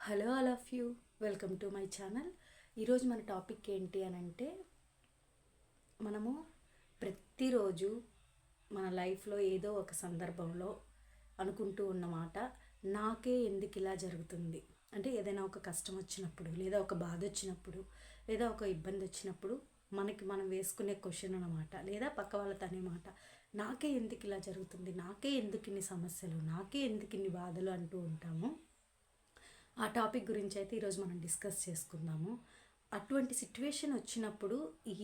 Hello all of you. Welcome to my channel. ఈరోజు మన topic ఏంటి అని అంటే మనము ప్రతిరోజు మన లైఫ్లో ఏదో ఒక సందర్భంలో అనుకుంటూ ఉన్నమాట నాకే ఎందుకు ఇలా జరుగుతుంది? అంటే ఏదైనా ఒక కష్టం వచ్చినప్పుడు లేదా ఒక బాధ వచ్చినప్పుడు లేదా ఒక ఇబ్బంది వచ్చినప్పుడు మనకి మనం వేసుకునే క్వశ్చన్ అనమాట లేదా పక్క వాళ్ళతో అనే మాట నాకే ఎందుకు ఇలా జరుగుతుంది? నాకే ఎందుకు ఇన్ని సమస్యలు? నాకే ఎందుకు ఇన్ని బాధలు అంటూ ఉంటాము? ఆ టాపిక్ గురించి అయితే ఈరోజు మనం డిస్కస్ చేసుకుందాము. అటువంటి సిట్యువేషన్ వచ్చినప్పుడు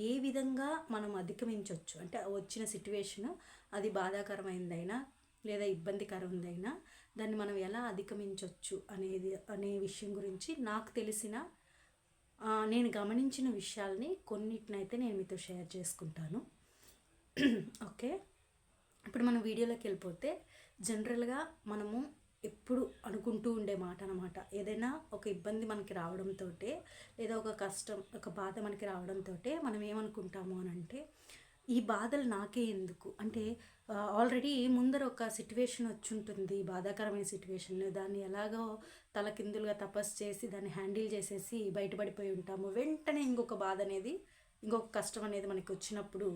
ఏ విధంగా మనం అధిగమించవచ్చు అంటే వచ్చిన సిట్యువేషన్ అది బాధాకరమైందైనా లేదా ఇబ్బందికరమైందైనా దాన్ని మనం ఎలా అధిగమించవచ్చు అనేది అనే విషయం గురించి నాకు తెలిసిన నేను గమనించిన విషయాల్ని కొన్నిటినైతే నేను మీతో షేర్ చేసుకుంటాను. ఓకే? ఇప్పుడు మనం వీడియోలోకి వెళ్ళిపోతే జనరల్గా మనము ఎప్పుడు అనుకుంటూ ఉండే మాట అనమాట ఏదైనా ఒక ఇబ్బంది మనకి రావడంతో లేదా ఒక కష్టం ఒక బాధ మనకి రావడంతో మనం ఏమనుకుంటాము అని అంటే ఈ బాధలు నాకే ఎందుకు? అంటే ఆల్రెడీ ముందర ఒక సిట్యువేషన్ వచ్చి ఉంటుంది బాధాకరమైన సిట్యువేషన్ దాన్ని ఎలాగో తలకిందులుగా తపస్సు చేసి దాన్ని హ్యాండిల్ చేసేసి బయటపడిపోయి ఉంటాము. వెంటనే ఇంకొక బాధ అనేది ఇంకొక కష్టం అనేది మనకి వచ్చినప్పుడు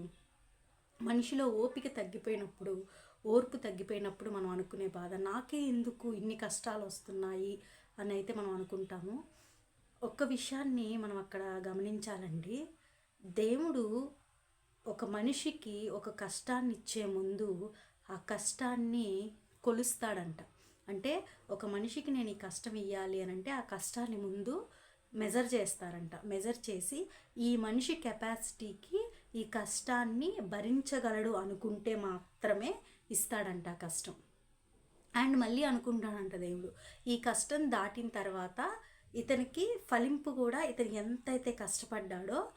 మనిషిలో ఓపిక తగ్గిపోయినప్పుడు ఓర్పు తగ్గిపోయినప్పుడు మనం అనుకునే బాధ నాకే ఎందుకు ఇన్ని కష్టాలు వస్తున్నాయి అని అయితే మనం అనుకుంటాము. ఒక్క విషయాన్ని మనం అక్కడ గమనించాలండి. దేవుడు ఒక మనిషికి ఒక కష్టాన్ని ఇచ్చే ముందు ఆ కష్టాన్ని కొలుస్తాడంట. అంటే ఒక మనిషికి నేను ఈ కష్టం ఇవ్వాలి అని అంటే ఆ కష్టాన్ని ముందు మెజర్ చేస్తారంట. మెజర్ చేసి ఈ మనిషి కెపాసిటీకి ఈ కష్టాన్ని భరించగలడు అనుకుంటే మాత్రమే ఇస్తాడంట కష్టం. అండ్ మళ్ళీ అనుకుంటాడంట దేవుడు ఈ కష్టం దాటిన తర్వాత ఇతనికి ఫలింపు కూడా ఇతను ఎంతైతే కష్టపడ్డాడో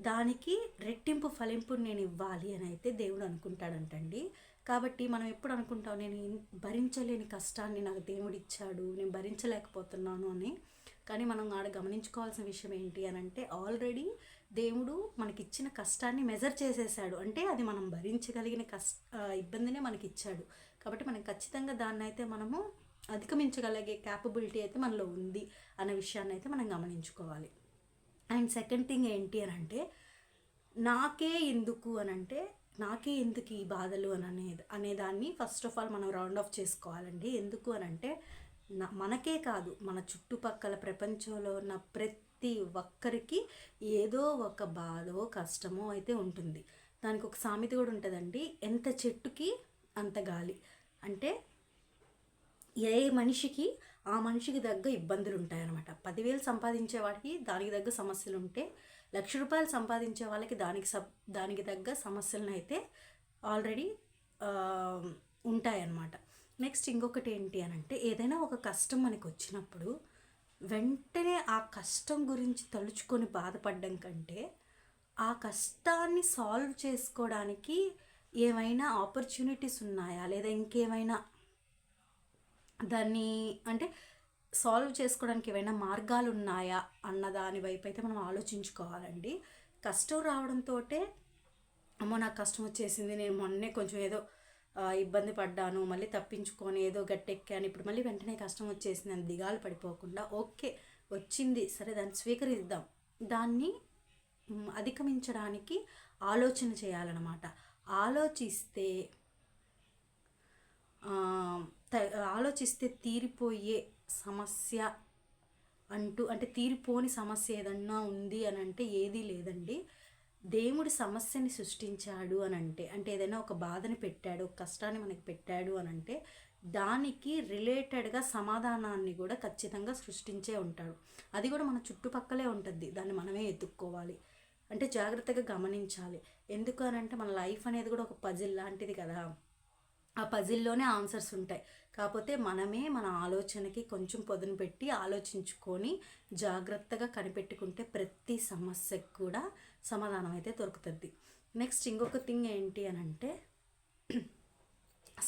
దానికి రెట్టింపు ఫలింపు నేను ఇవ్వాలి అని అయితే దేవుడు అనుకుంటాడంటండి. కాబట్టి మనం ఎప్పుడు అనుకుంటాం నేను భరించలేని కష్టాన్ని నాకు దేవుడు ఇచ్చాడు నేను భరించలేకపోతున్నాను అని. కానీ మనం ఆడ గమనించుకోవాల్సిన విషయం ఏంటి అని అంటే ఆల్రెడీ దేవుడు మనకిచ్చిన కష్టాన్ని మెజర్ చేసేసాడు. అంటే అది మనం భరించగలిగిన కష్ట ఇబ్బందినే మనకి ఇచ్చాడు కాబట్టి మనం ఖచ్చితంగా దాన్ని అయితే మనము అధిగమించగలిగే క్యాపబిలిటీ అయితే మనలో ఉంది అనే విషయాన్ని అయితే మనం గమనించుకోవాలి. అండ్ సెకండ్ థింగ్ ఏంటి అని అంటే నాకే ఎందుకు అని అంటే నాకే ఎందుకు ఈ బాధలు అని అనేది అనేదాన్ని ఫస్ట్ ఆఫ్ ఆల్ మనం రౌండ్ ఆఫ్ చేసుకోవాలండి. ఎందుకు అని అంటే మనకే కాదు మన చుట్టుపక్కల ప్రపంచంలో ఉన్న ప్రతి ప్రతి ఒక్కరికి ఏదో ఒక బాధో కష్టమో అయితే ఉంటుంది. దానికి ఒక సామెత కూడా ఉంటుందండి. ఎంత చెట్టుకి అంత గాలి. అంటే ఏ మనిషికి ఆ మనిషికి తగ్గ ఇబ్బందులు ఉంటాయన్నమాట పదివేలు సంపాదించే వాడికి దానికి తగ్గ సమస్యలు ఉంటే లక్ష రూపాయలు సంపాదించే వాళ్ళకి దానికి సబ్ దానికి తగ్గ సమస్యలను అయితే ఆల్రెడీ ఉంటాయన్నమాట. నెక్స్ట్ ఇంకొకటి ఏంటి అని అంటే ఏదైనా ఒక కష్టం మనకు వచ్చినప్పుడు వెంటనే ఆ కష్టం గురించి తలుచుకొని బాధపడడం కంటే ఆ కష్టాన్ని సాల్వ్ చేసుకోవడానికి ఏమైనా ఆపర్చునిటీస్ ఉన్నాయా? లేదా ఇంకేమైనా దాన్ని అంటే సాల్వ్ చేసుకోవడానికి ఏమైనా మార్గాలు ఉన్నాయా? అన్న దాని వైపు అయితే మనం ఆలోచించుకోవాలండి. కష్టం రావడంతో అమ్మో నాకు కష్టం వచ్చేసింది. నేను మొన్నే కొంచెం ఏదో ఇబ్బంది పడ్డాను మళ్ళీ తప్పించుకొని ఏదో గట్టెక్కాను. ఇప్పుడు మళ్ళీ వెంటనే కష్టం వచ్చేసింది అని దిగాలు పడిపోకుండా. ఓకే వచ్చింది. సరే దాన్ని స్వీకరిద్దాం. దాన్ని అధిగమించడానికి ఆలోచన చేయాలన్నమాట. ఆలోచిస్తే ఆలోచిస్తే తీరిపోయే సమస్య అంటూ అంటే తీరిపోని సమస్య ఏదన్నా ఉంది అని అంటే ఏదీ లేదండి. దేవుడు సమస్యని సృష్టించాడు అని అంటే అంటే ఏదైనా ఒక బాధని పెట్టాడు ఒక కష్టాన్ని మనకి పెట్టాడు అని అంటే దానికి రిలేటెడ్గా సమాధానాన్ని కూడా ఖచ్చితంగా సృష్టించే ఉంటాడు. అది కూడా మన చుట్టుపక్కలే ఉంటుంది. దాన్ని మనమే ఎత్తుక్కోవాలి అంటే జాగ్రత్తగా గమనించాలి. ఎందుకు అని అంటే మన లైఫ్ అనేది కూడా ఒక పజిల్ లాంటిది కదా. ఆ పజిల్లోనే ఆన్సర్స్ ఉంటాయి. కాకపోతే మనమే మన ఆలోచనకి కొంచెం పొదును పెట్టి ఆలోచించుకొని జాగ్రత్తగా కనిపెట్టుకుంటే ప్రతి సమస్యకు కూడా సమాధానం అయితే దొరుకుతుంది. నెక్స్ట్ ఇంకొక థింగ్ ఏంటి అని అంటే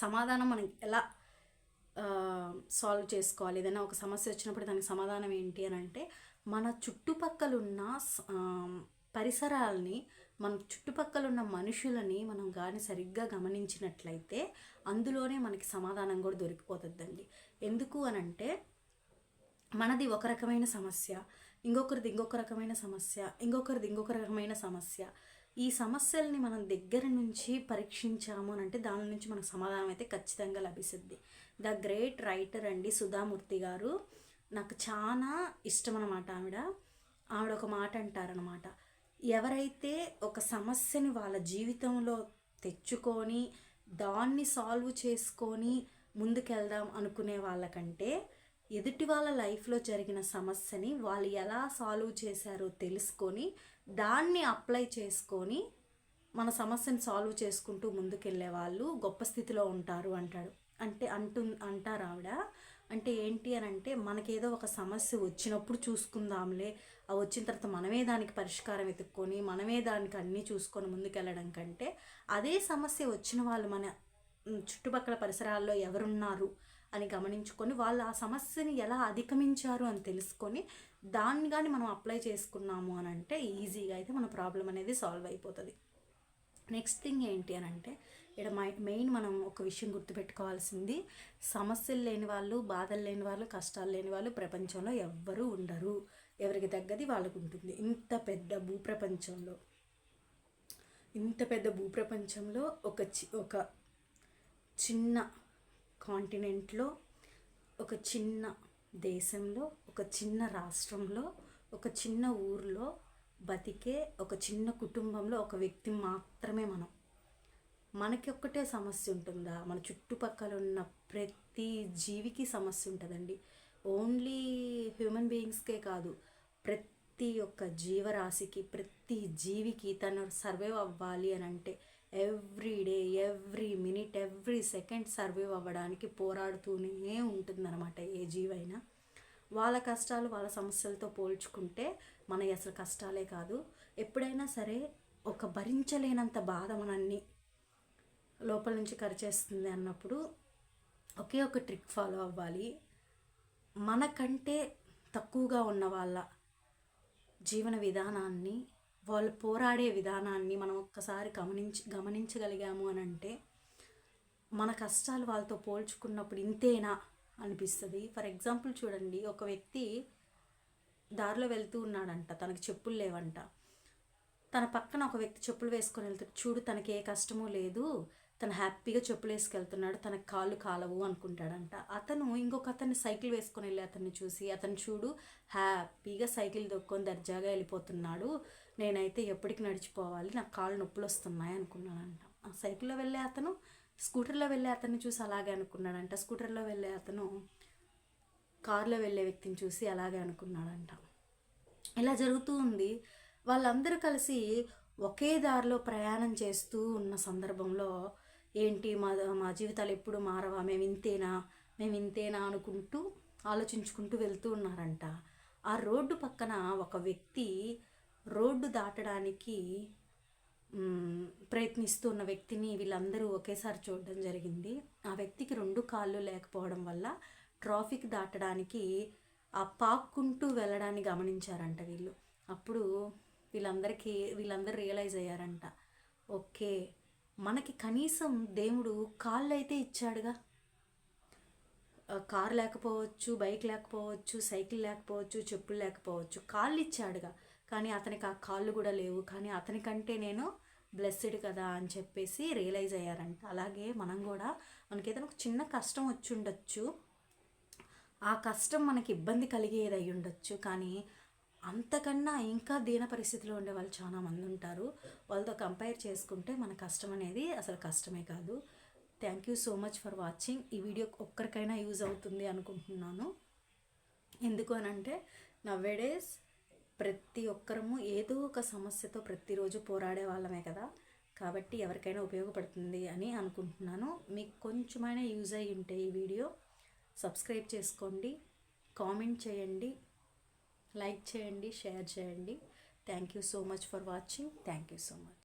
సమాధానం మనం ఎలా సాల్వ్ చేసుకోవాలి? ఏదైనా ఒక సమస్య వచ్చినప్పుడు దానికి సమాధానం ఏంటి అని అంటే మన చుట్టుపక్కల ఉన్న పరిసరాల్ని మన చుట్టుపక్కల ఉన్న మనుషులని మనం కానీ సరిగ్గా గమనించినట్లయితే అందులోనే మనకి సమాధానం కూడా దొరికిపోతుందండి. ఎందుకు అని అంటే మనది ఒక రకమైన సమస్య ఇంకొకరిది ఇంకొక రకమైన సమస్య ఇంకొకరిది ఇంకొక రకమైన సమస్య. ఈ సమస్యల్ని మనం దగ్గర నుంచి పరీక్షించాము అని అంటే దాని నుంచి మనకు సమాధానం అయితే ఖచ్చితంగా లభిస్తుంది. ద గ్రేట్ రైటర్ అండి సుధామూర్తి గారు. నాకు చాలా ఇష్టం అనమాట ఆవిడ. ఆవిడ ఒక మాట అంటారనమాట ఎవరైతే ఒక సమస్యని వాళ్ళ జీవితంలో తెచ్చుకొని దాన్ని సాల్వ్ చేసుకొని ముందుకెళ్దాం అనుకునే వాళ్ళకంటే ఎదుటి వాళ్ళ లైఫ్లో జరిగిన సమస్యని వాళ్ళు ఎలా సాల్వ్ చేశారో తెలుసుకొని దాన్ని అప్లై చేసుకొని మన సమస్యని సాల్వ్ చేసుకుంటూ ముందుకెళ్ళే వాళ్ళు గొప్ప స్థితిలో ఉంటారు అంటాడు. అంటే అంటు అంటారు ఆవిడ. అంటే ఏంటి అని అంటే మనకేదో ఒక సమస్య వచ్చినప్పుడు చూసుకుందాంలే. ఆ వచ్చిన తర్వాత మనమే దానికి పరిష్కారం వెతుక్కొని మనమే దానికి అన్నీ చూసుకొని ముందుకెళ్ళడం కంటే అదే సమస్య వచ్చిన వాళ్ళు మన చుట్టుపక్కల పరిసరాల్లో ఎవరున్నారు అని గమనించుకొని వాళ్ళు ఆ సమస్యని ఎలా అధిగమించారు అని తెలుసుకొని దాన్ని కానీ మనం అప్లై చేసుకున్నాము అని అంటే ఈజీగా అయితే మన ప్రాబ్లం అనేది సాల్వ్ అయిపోతుంది. నెక్స్ట్ థింగ్ ఏంటి అని అంటే ఇక్కడ మెయిన్ మనం ఒక విషయం గుర్తుపెట్టుకోవాల్సింది సమస్యలు లేని వాళ్ళు బాధలు లేని వాళ్ళు కష్టాలు లేని వాళ్ళు ప్రపంచంలో ఎవ్వరూ ఉండరు. ఎవరికి తగ్గది వాళ్ళకు ఉంటుంది. ఇంత పెద్ద భూప్రపంచంలో ఇంత పెద్ద భూప్రపంచంలో ఒక చి ఒక చిన్న కాంటినెంట్లో ఒక చిన్న దేశంలో ఒక చిన్న రాష్ట్రంలో ఒక చిన్న ఊర్లో బతికే ఒక చిన్న కుటుంబంలో ఒక వ్యక్తి మాత్రమే మనం. మనకి ఒక్కటే సమస్య ఉంటుందా? మన చుట్టుపక్కల ఉన్న ప్రతి జీవికి సమస్య ఉంటుందండి. ఓన్లీ హ్యూమన్ బీయింగ్స్కే కాదు ప్రతి ఒక్క జీవరాశికి ప్రతి జీవికి తను సర్వైవ్ అవ్వాలి అని అంటే every day every minute every second survive అవ్వడానికి పోరాడుతూనే ఉంటుందన్నమాట ఏ జీవైనా. వాళ్ళ కష్టాలు వాళ్ళ సమస్యలతో పోల్చుకుంటే మన అసలు కష్టాలే కాదు. ఎప్పుడైనా సరే ఒక భరించలేనంత బాధ మనల్ని లోపల నుంచి కరిచేస్తుంది అన్నప్పుడు ఒకే ఒక ట్రిక్ ఫాలో అవ్వాలి. మనకంటే తక్కువగా ఉన్న వాళ్ళ జీవన విధానాన్ని వాళ్ళు పోరాడే విధానాన్ని మనం ఒక్కసారి గమనించి గమనించగలిగాము అని అంటే మన కష్టాలు వాళ్ళతో పోల్చుకున్నప్పుడు ఇంతేనా? అనిపిస్తుంది. ఫర్ ఎగ్జాంపుల్ చూడండి ఒక వ్యక్తి దారిలో వెళ్తూ ఉన్నాడంట తనకి చెప్పులు లేవంట. తన పక్కన ఒక వ్యక్తి చెప్పులు వేసుకొని వెళ్తాడు చూడు తనకి ఏ కష్టమూ లేదు తను హ్యాపీగా చెప్పులు వేసుకెళ్తున్నాడు తనకు కాళ్ళు కాలవు అనుకుంటాడంట. అతను ఇంకొక అతన్ని సైకిల్ వేసుకొని వెళ్ళి అతన్ని చూసి అతను చూడు హ్యాపీగా సైకిల్ దొక్కొని దర్జాగా వెళ్ళిపోతున్నాడు నేనైతే ఎప్పటికి నడిచిపోవాలి నాకు కాళ్ళు నొప్పులు వస్తున్నాయి అనుకున్నాడంట. ఆ సైకిల్లో వెళ్ళే అతను స్కూటర్లో వెళ్ళే అతన్ని చూసి అలాగే అనుకున్నాడంట. స్కూటర్లో వెళ్ళే అతను కారులో వెళ్ళే వ్యక్తిని చూసి అలాగే అనుకున్నాడంట. ఇలా జరుగుతూ ఉంది. వాళ్ళందరూ కలిసి ఒకే దారిలో ప్రయాణం చేస్తూ ఉన్న సందర్భంలో ఏంటి మా మా జీవితాలు ఎప్పుడు మారవా? మేము ఇంతేనా? మేము ఇంతేనా? అనుకుంటూ ఆలోచించుకుంటూ వెళ్తూ ఉన్నారంట. ఆ రోడ్డు పక్కన ఒక వ్యక్తి రోడ్డు దాటడానికి ప్రయత్నిస్తున్న వ్యక్తిని వీళ్ళందరూ ఒకేసారి చూడడం జరిగింది. ఆ వ్యక్తికి రెండు కాళ్ళు లేకపోవడం వల్ల ట్రాఫిక్ దాటడానికి ఆ పాక్కుంటూ వెళ్ళడాన్ని గమనించారంట వీళ్ళు. అప్పుడు వీళ్ళందరికీ వీళ్ళందరూ రియలైజ్ అయ్యారంట. ఓకే మనకి కనీసం దేవుడు కాళ్ళు అయితే ఇచ్చాడుగా కార్ లేకపోవచ్చు బైక్ లేకపోవచ్చు సైకిల్ లేకపోవచ్చు చెప్పులు లేకపోవచ్చు కాళ్ళు ఇచ్చాడుగా. కానీ అతనికి ఆ కాళ్ళు కూడా లేవు. కానీ అతనికంటే నేను బ్లెస్సెడ్ కదా అని చెప్పేసి రియలైజ్ అయ్యారంట. అలాగే మనం కూడా మనకి ఏదైనా ఒక చిన్న కష్టం వచ్చి ఉండొచ్చు. ఆ కష్టం మనకి ఇబ్బంది కలిగేది అయి ఉండొచ్చు. కానీ అంతకన్నా ఇంకా దీన పరిస్థితిలో ఉండే వాళ్ళు చాలా మంది ఉంటారు. వాళ్ళతో కంపేర్ చేసుకుంటే మన కష్టం అనేది అసలు కష్టమే కాదు. Thank you so much for watching. ఈ వీడియో ఒక్కరికైనా యూజ్ అవుతుంది అనుకుంటున్నాను. ఎందుకు అనంటే నవ్వేడేస్ ప్రతి ఒక్కరము ఏదో ఒక సమస్యతో ప్రతిరోజు పోరాడే వాళ్ళమే కదా. కాబట్టి ఎవరికైనా ఉపయోగపడుతుంది అని అనుకుంటున్నాను. మీకు కొంచెమైనా యూజ్ అయ్యి ఉంటే ఈ వీడియో సబ్స్క్రైబ్ చేసుకోండి కామెంట్ చేయండి లైక్ చేయండి షేర్ చేయండి. Thank you so much for watching. Thank you so much.